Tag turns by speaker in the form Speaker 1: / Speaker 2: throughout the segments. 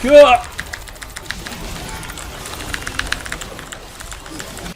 Speaker 1: 그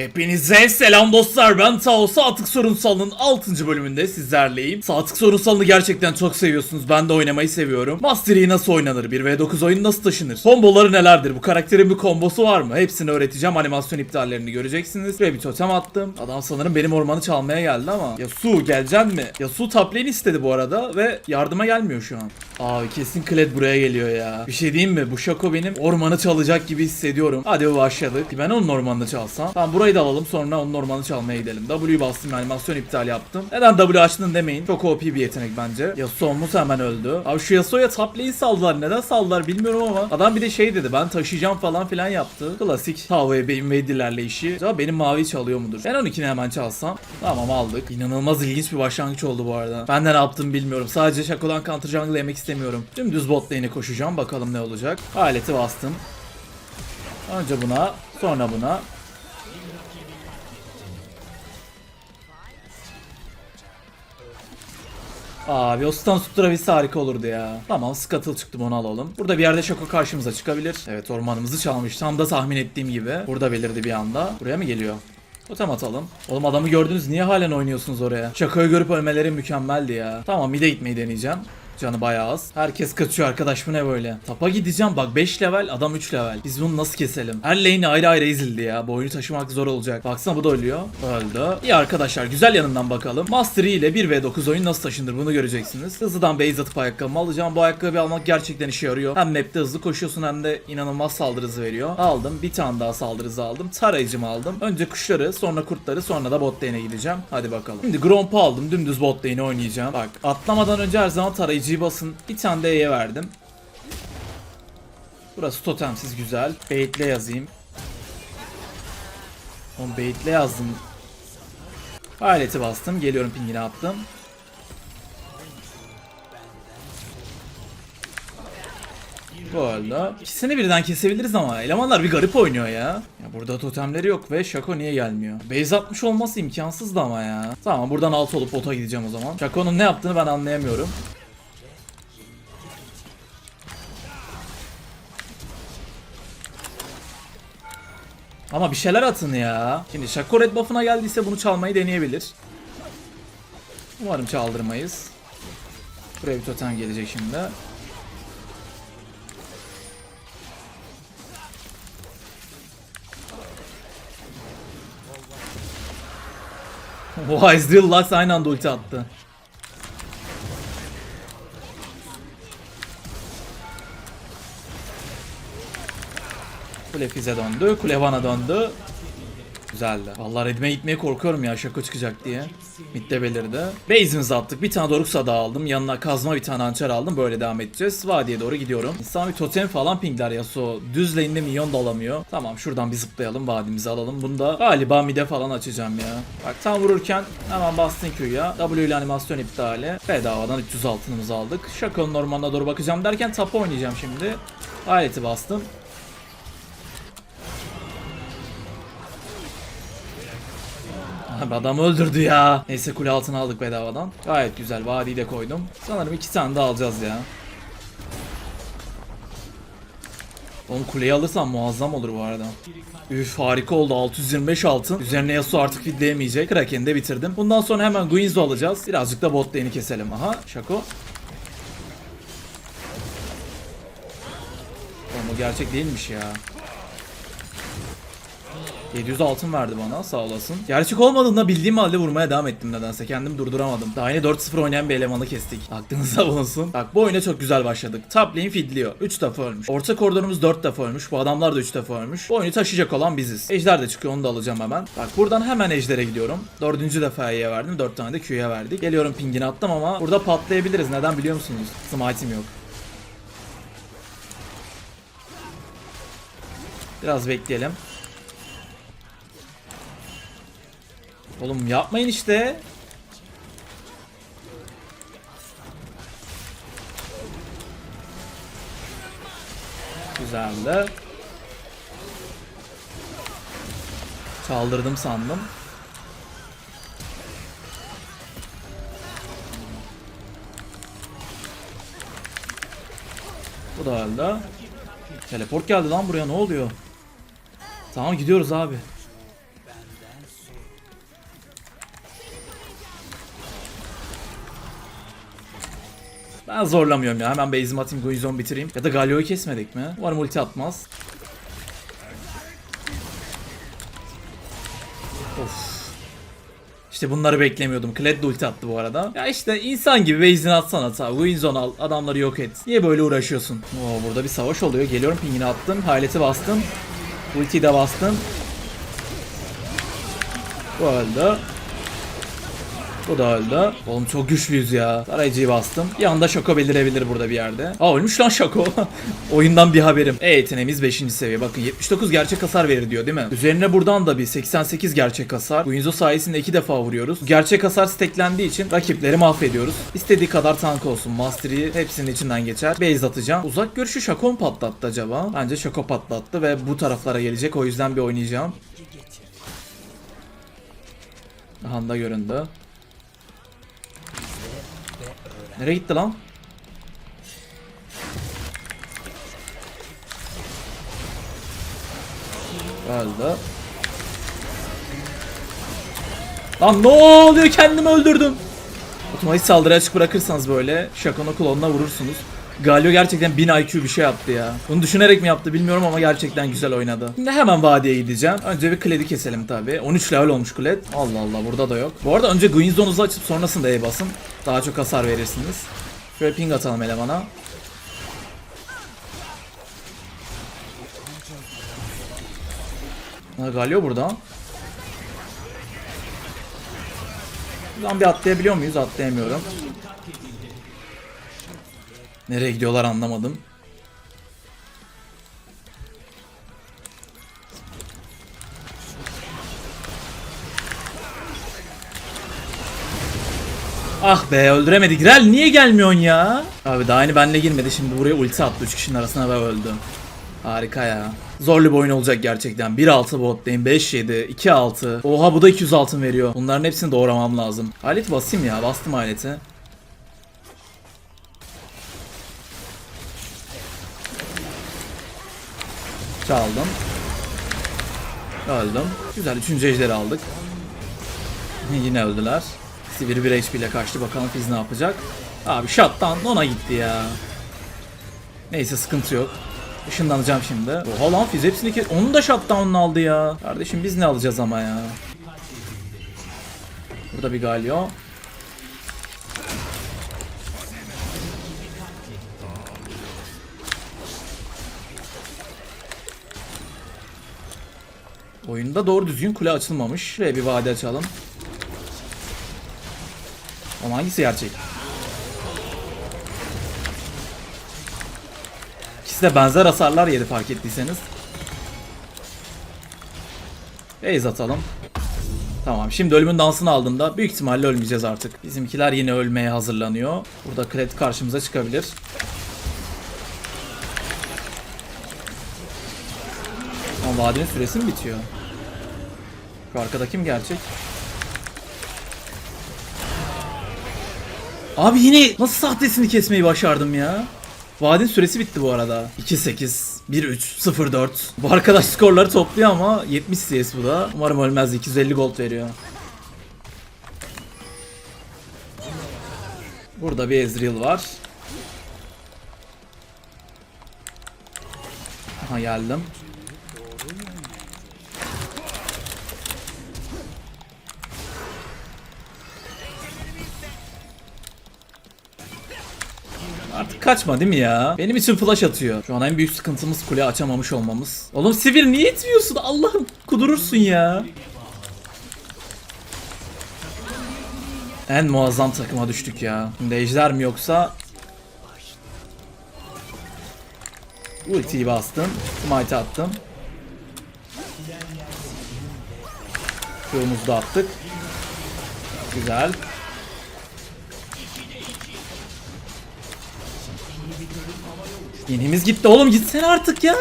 Speaker 1: Hepinize selam dostlar ben Tao Saatlik Sorunsal'ın 6. bölümünde sizlerleyim. Saatlik Sorunsal'ını gerçekten çok seviyorsunuz ben de oynamayı seviyorum. Master Yi nasıl oynanır 1v9 oyun nasıl taşınır? Komboları nelerdir bu karakterin bir kombosu var mı? Hepsini öğreteceğim animasyon iptallerini göreceksiniz. Ve bir totem attım. Adam sanırım benim ormanı çalmaya geldi ama. Yasu geleceksin mi? Yasu top lane istedi bu arada ve yardıma gelmiyor şu an. Abi kesin Kled buraya geliyor ya. Bir şey diyeyim mi? Bu Şako benim ormanı çalacak gibi hissediyorum. Hadi başladık. Ben onun ormanını çalsam. Tamam burayı da alalım sonra onun ormanı çalmaya gidelim. W'yu bastım animasyon iptal yaptım. Neden W açtın demeyin. Çok OP bir yetenek bence. Yasuo'muz hemen öldü. Abi şu Yasuo'ya top lane saldılar. Neden saldılar bilmiyorum ama. Adam bir de şey dedi ben taşıyacağım falan filan yaptı. Klasik Tava'ya benim ve ilerleyişi. Acaba benim mavi çalıyor mudur? Ben 12'ni hemen çalsam. Tamam aldık. İnanılmaz ilginç bir başlangıç oldu bu arada. Ben ne yaptım bilmiyorum. Sadece Shaco'dan counter jungle yemek istemiyorum. Dümdüz bot lane'e koşacağım. Bakalım ne olacak. Aleti bastım. Önce buna, sonra buna. Abi o stun tutturabilse harika olurdu ya. Tamam Scuttle çıktı onu alalım. Burada bir yerde Şoko karşımıza çıkabilir. Evet ormanımızı çalmış. Tam da tahmin ettiğim gibi. Burada belirdi bir anda. Buraya mı geliyor? Totem atalım. Oğlum adamı gördünüz niye halen oynuyorsunuz oraya? Şakoyu görüp ölmeleri mükemmeldi ya. Tamam mide gitmeyi deneyeceğim. Canı bayağı az. Herkes kaçıyor arkadaş bu ne böyle? Tapa gideceğim bak 5 level adam 3 level. Biz bunu nasıl keselim? Her lane ayrı ayrı ezildi ya. Bu oyunu taşımak zor olacak. Baksana bu da ölüyor. Öldü. İyi arkadaşlar güzel yanından bakalım. Master Yi ile 1v9 oyun nasıl taşınır bunu göreceksiniz. Hızlıdan base atıp ayakkabımı alacağım. Bu ayakkabı almak gerçekten işe yarıyor. Hem map'te hızlı koşuyorsun hem de inanılmaz saldırı hızı veriyor. Aldım. Bir tane daha saldırı hızı aldım. Tarayıcımı aldım. Önce kuşları sonra kurtları sonra da bot lane'e gideceğim. Hadi bakalım. Şimdi Gromp'u aldım. Dümdüz bot lane'e oynayacağım. Bak atlamadan önce her zaman tarayıcıyı basın. Bir tane de verdim. Burası totemsiz güzel. Baitle yazayım. Oğlum baitle yazdım. Aleti bastım. Geliyorum pingine attım. Bu arada ikisini birden kesebiliriz ama elemanlar bir garip oynuyor ya. Ya burada totemleri yok ve Shaco niye gelmiyor? Base atmış olması imkansızdı ama ya. Tamam buradan alt olup bota gideceğim o zaman. Shaco'nun ne yaptığını ben anlayamıyorum. Ama bir şeyler atın ya. Şimdi Shaco red buff'ına geldiyse bunu çalmayı deneyebilir. Umarım çaldırmayız. Buraya bir totem gelecek şimdi. Oha Ezreal Lux aynı anda ulti attı. Kule fize döndü. Kule döndü. Güzeldi. Vallahi redime gitmeye korkuyorum ya şaka çıkacak diye. Midde belirdi. Base'imizi attık. Bir tane Doruksa da aldım. Yanına kazma bir tane hançer aldım. Böyle devam edeceğiz. Vadiye doğru gidiyorum. İnsan bir totem falan pingler ya. So düz lane'de minyon da alamıyor. Tamam şuradan bir zıplayalım. Vadimizi alalım. Bunu da galiba mide falan açacağım ya. Bak tam vururken hemen bastın Q'ya. W ile animasyon iptali. Bedavadan 300 altınımızı aldık. Şakanın ormanına doğru bakacağım derken tapa oynayacağım şimdi. Aleti bastım. Adam öldürdü ya. Neyse kule altına aldık bedavadan. Gayet güzel. Vadiyi de koydum. Sanırım iki tane daha alacağız ya. Oğlum kuleyi alırsam muazzam olur bu arada. Üf harika oldu 625 altın. Üzerine Yasuo artık fidleyemeyecek. Kraken'i de bitirdim. Bundan sonra hemen Guinsoo alacağız. Birazcık da bot lane'i keselim. Aha Şako. Oğlum o gerçek değilmiş ya. 700 altın verdi bana sağ olasın. Gerçek olmadığında bildiğim halde vurmaya devam ettim nedense. Kendimi durduramadım. Daha yeni 4-0 oynayan bir elemanı kestik. Aklınızda bulunsun. Bak bu oyuna çok güzel başladık. Top lane fidliyor. 3 defa ölmüş. Orta koridorumuz 4 defa ölmüş. Bu adamlar da 3 defa ölmüş. Bu oyunu taşıyacak olan biziz. Ejder de çıkıyor onu da alacağım hemen. Bak buradan hemen Ejder'e gidiyorum. Dördüncü defa E'ye verdim. 4 tane de Q'ya verdik. Geliyorum pingini attım ama burada patlayabiliriz. Neden biliyor musunuz? Smite'im yok. Biraz bekleyelim. Oğlum yapmayın işte. Güzeldi. Çaldırdım sandım. Bu da öldü. Teleport geldi lan buraya ne oluyor? Tamam gidiyoruz abi. Ben zorlamıyorum ya. Hemen base'imi atayım, Guizon bitireyim. Ya da Galio'yu kesmedik mi? Umarım ulti atmaz. Of. İşte bunları beklemiyordum. Kled de ulti attı bu arada. Ya işte insan gibi base'ini atsana ta. Al, adamları yok et. Niye böyle uğraşıyorsun? Oo, burada bir savaş oluyor. Geliyorum pingini attım. Halet'i bastım. Ultiyi de bastım. Bu öldü. Bu da öldü. Oğlum çok güçlüyüz ya. Tarayıcıyı bastım. Bir anda Şoko belirebilir burada bir yerde. Aa ölmüş lan Şoko. Oyundan bir haberim. E yeteneğimiz 5. seviye. Bakın 79 gerçek hasar verir diyor değil mi? Üzerine buradan da bir 88 gerçek hasar. Guinzo sayesinde 2 defa vuruyoruz. Gerçek hasar steklendiği için rakipleri mahvediyoruz. İstediği kadar tank olsun. Mastery hepsinin içinden geçer. Base atacağım. Uzak görüşü Şako mu patlattı acaba? Bence Şako patlattı ve bu taraflara gelecek. O yüzden bir oynayacağım. Aha da göründü. Nereye gitti lan? Öldü. Lan ne oluyor kendimi öldürdüm. Otomatik saldırı açık bırakırsanız böyle Shaco'nun klonuna vurursunuz. Galio gerçekten 1000 IQ bir şey yaptı ya. Bunu düşünerek mi yaptı bilmiyorum ama gerçekten güzel oynadı. Şimdi hemen vadiye gideceğim. Önce bir Kled'i keselim tabi. 13 level olmuş Kled. Allah Allah burada da yok. Bu arada önce Guinzone'uzu açıp sonrasında E basın. Daha çok hasar verirsiniz. Şöyle ping atalım elemana. Ha, Galio burada. Buradan bir atlayabiliyor muyuz? Atlayamıyorum. Nereye gidiyorlar anlamadım. Ah be öldüremedik. Rel niye gelmiyorsun ya? Abi daha yeni benle girmedi. Şimdi buraya ulti attı. 3 kişinin arasına ve öldü. Harika ya. Zorlu bir oyun olacak gerçekten. 1-6 bottayım, 5-7, 2-6. Oha bu da 200 altın veriyor. Bunların hepsini doğramam lazım. Alet basayım ya. Bastım aleti. Çaldım. Öldüm. Güzel. Üçüncü ejderi aldık. Yine öldüler. Sivri bir HP ile kaçtı. Bakalım Fizz ne yapacak. Abi shotdown ona gitti ya. Neyse sıkıntı yok. Işınlanacağım şimdi. Oha lan Fizz hepsini kes... Onu da shutdown'unu aldı ya. Kardeşim biz ne alacağız ama ya. Burada bir Galio. Oyunda doğru düzgün kule açılmamış. Şuraya bir vade açalım. Ama hangisi gerçek? İkisi de benzer hasarlar yedi fark ettiyseniz. Base atalım. Tamam şimdi ölümün dansını aldığımda büyük ihtimalle ölmeyeceğiz artık. Bizimkiler yine ölmeye hazırlanıyor. Burada Kret karşımıza çıkabilir. Ama vadenin süresi mi bitiyor? Şu arkada kim gerçek? Abi yine nasıl sahtesini kesmeyi başardım ya? Vadin süresi bitti bu arada. 2-8, 1-3, 0-4. Bu arkadaş skorları topluyor ama 70 CS bu da. Umarım ölmez 250 gold veriyor. Burada bir Ezreal var. Aha geldim. Artık kaçma değil mi ya? Benim için flash atıyor. Şu an en büyük sıkıntımız kule açamamış olmamız. Oğlum Sivir niye itmiyorsun? Allah'ım kudurursun ya. En muazzam takıma düştük ya. Şimdi mi yoksa? Ultiyi bastım. Smite attım. Q'muzu da attık. Güzel. Yenimiz gitti oğlum gitsene artık ya.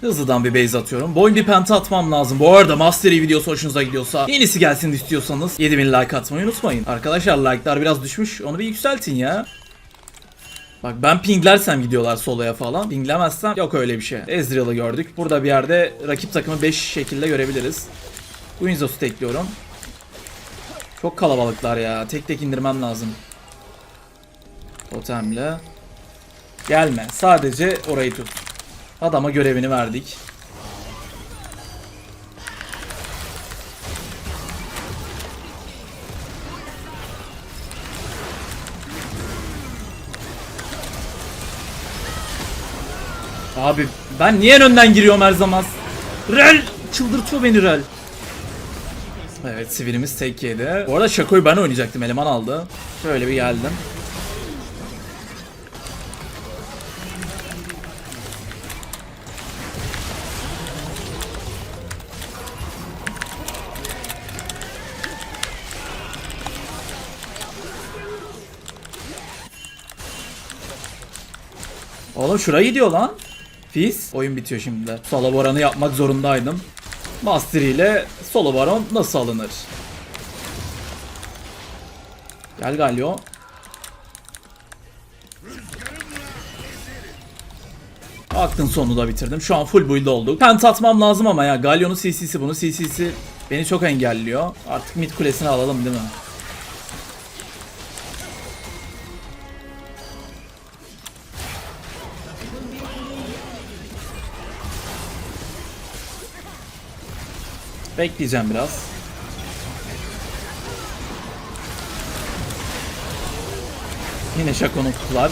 Speaker 1: Hızlıdan bir base atıyorum. Boyun bir penta atmam lazım. Bu arada Mastery videosu hoşunuza gidiyorsa, yenisi gelsin istiyorsanız 7000 like atmayı unutmayın. Arkadaşlar like'lar biraz düşmüş. Onu bir yükseltin ya. Bak ben pinglersem gidiyorlar soloya falan. Pinglemezsem yok öyle bir şey. Ezreal'ı gördük. Burada bir yerde rakip takımı 5 şekilde görebiliriz. Winzos'u tekliyorum. Çok kalabalıklar ya. Tek tek indirmem lazım. Totemle. Gelme. Sadece orayı tut. Adama görevini verdik. Abi ben niye en önden giriyorum her zaman? Rel! Çıldırtıyor beni Rel. Evet sivilimiz tek yedi. Bu arada Şako'yu ben oynayacaktım eleman aldı. Şöyle bir geldim. Oğlum şurayı gidiyor lan. Fizz. Oyun bitiyor şimdi de. Solo Baron'u yapmak zorundaydım. Master ile Solo Baron nasıl alınır? Gel Galio. Aklın sonunu da bitirdim. Şu an full build olduk. Pent atmam lazım ama ya Galio'nun CC'si bunu CC'si beni çok engelliyor. Artık mid kulesini alalım değil mi? Bekleyeceğim biraz. Yine Şako'nun kutular.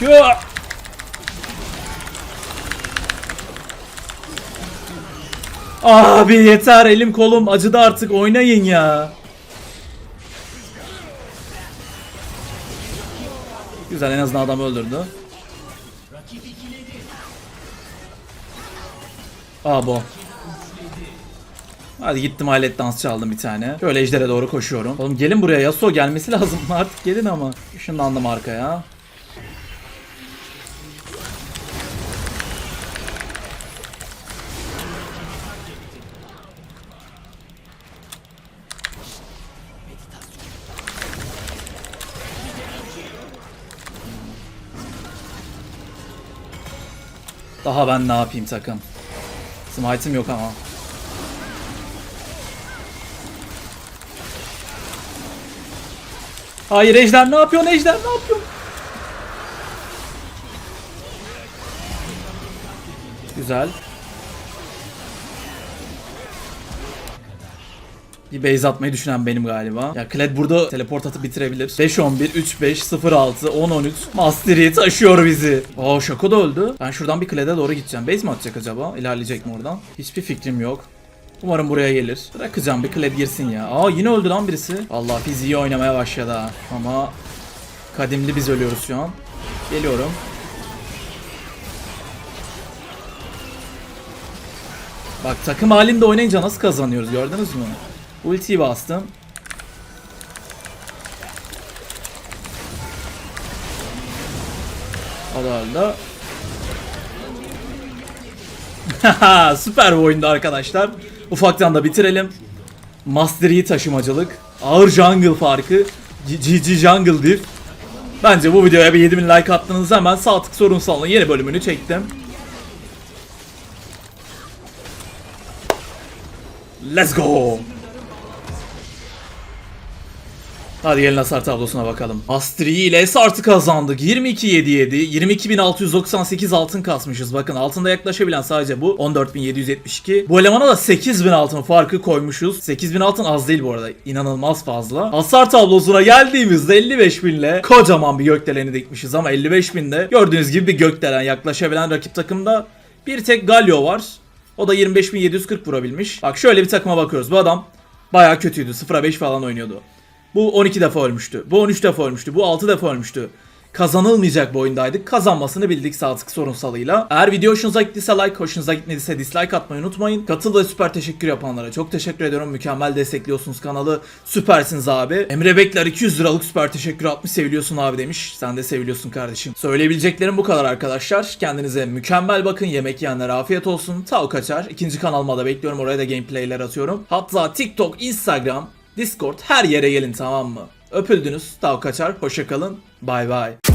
Speaker 1: Ya! Abi yeter elim kolum acıdı artık oynayın ya. Güzel en azından adam öldürdü. Aa bu. Hadi gittim alet dans çaldım bir tane. Şöyle ejdere doğru koşuyorum. Oğlum gelin buraya Yasuo gelmesi lazım artık gelin ama. Işınlandım arkaya. Daha ben ne yapayım takım. Smite'ım yok ama. Hayır Ejder ne yapıyorsun Ejder ne yapıyorsun? Güzel. Bir base atmayı düşünen benim galiba. Ya Kled burada teleport atıp bitirebilir. 5-11, 3-5, 0-6, 10-13. Mastery taşıyor bizi. Aa Şako da öldü. Ben şuradan bir Kled'e doğru gideceğim. Base mi atacak acaba? İlerleyecek mi oradan? Hiçbir fikrim yok. Umarım buraya gelir. Bırakacağım bir Kled girsin ya. Aa yine öldü lan birisi. Allah biz iyi oynamaya başladı ha. Ama kadimli biz ölüyoruz şu an. Geliyorum. Bak takım halinde oynayınca nasıl kazanıyoruz gördünüz mü? Ultiyi bastım. O da öldü. Süper bir oyundu arkadaşlar. Ufaktan da bitirelim. Mastery taşımacılık. Ağır jungle farkı. GG jungle diff. Bence bu videoya bir 7000 like attığınızda hemen sağ tık sorunsalın yeni bölümünü çektim. Let's go. Hadi gelin hasar tablosuna bakalım. Astri ile Sart'ı kazandık. 22.77, 22.698 altın kasmışız. Bakın altında yaklaşabilen sadece bu. 14.772. Bu elemana da 8.000 altın farkı koymuşuz. 8.000 altın az değil bu arada. İnanılmaz fazla. Hasar tablosuna geldiğimizde 55.000 ile kocaman bir gökdeleni dikmişiz. Ama 55.000'de gördüğünüz gibi bir gökdelen yaklaşabilen rakip takımda bir tek Galio var. O da 25.740 vurabilmiş. Bak şöyle bir takıma bakıyoruz. Bu adam bayağı kötüydü. 0'a 5 falan oynuyordu. Bu 12 defa ölmüştü. Bu 13 defa ölmüştü. Bu 6 defa ölmüştü. kazanılmayacak bir oyundaydık. Kazanmasını bildik sağlık sorunsalıyla. Eğer video hoşunuza gittiyse like, hoşunuza gitmediyse dislike atmayı unutmayın. Katıl ve süper teşekkür yapanlara çok teşekkür ediyorum. Mükemmel destekliyorsunuz kanalı. Süpersiniz abi. Emre Bekler 200 liralık süper teşekkür atmış. Seviliyorsun abi demiş. Sen de seviliyorsun kardeşim. Söyleyebileceklerim bu kadar arkadaşlar. Kendinize mükemmel bakın. Yemek yiyenlere afiyet olsun. Tav kaçar. İkinci kanalıma da bekliyorum. Oraya da gameplayler atıyorum. Hatta TikTok, Instagram, Discord her yere gelin tamam mı? Öpüldünüz. Tav kaçar. Hoşçakalın. Bay bay.